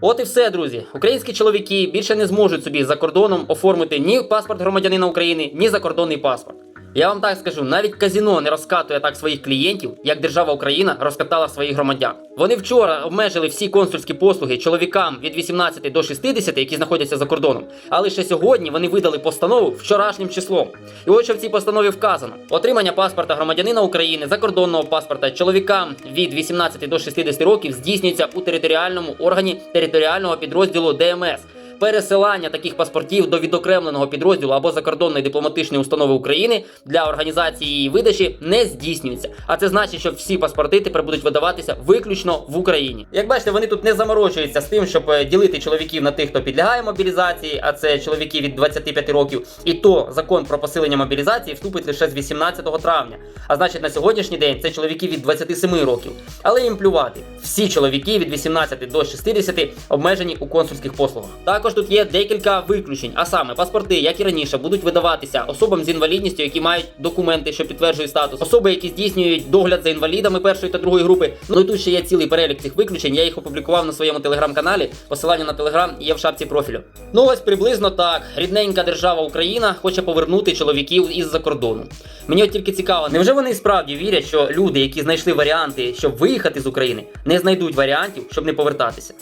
От і все, друзі. Українські чоловіки більше не зможуть собі за кордоном оформити ні паспорт громадянина України, ні закордонний паспорт. Я вам так скажу, навіть казіно не розкатує так своїх клієнтів, як держава Україна розкатала своїх громадян. Вони вчора обмежили всі консульські послуги чоловікам від 18 до 60, які знаходяться за кордоном. А лише сьогодні вони видали постанову вчорашнім числом. І ось що в цій постанові вказано: отримання паспорта громадянина України, закордонного паспорта чоловікам від 18 до 60 років здійснюється у територіальному органі територіального підрозділу ДМС. Пересилання таких паспортів до відокремленого підрозділу або закордонної дипломатичної установи України для організації її видачі не здійснюється. А це значить, що всі паспорти тепер будуть видаватися виключно в Україні. Як бачите, вони тут не заморочуються з тим, щоб е, ділити чоловіків на тих, хто підлягає мобілізації, а це чоловіки від 25 років. І то закон про посилення мобілізації вступить лише з 18 травня. А значить, на сьогоднішній день це чоловіки від 27 років. Але їм плювати. Всі чоловіки від 18 до 60 обмежені у консульських послугах. Також тут є декілька виключень, а саме паспорти, як і раніше, будуть видаватися особам з інвалідністю, які мають документи, що підтверджують статус, особи, які здійснюють догляд за інвалідами першої та другої групи. Ну і тут ще є цілий перелік цих виключень. Я їх опублікував на своєму телеграм-каналі. Посилання на телеграм є в шапці профілю. Ну ось приблизно так. Рідненька держава Україна хоче повернути чоловіків із-за кордону. Мені от тільки цікаво, невже вони справді вірять, що люди, які знайшли варіанти, щоб виїхати з України, не знайдуть варіантів, щоб не повертатися?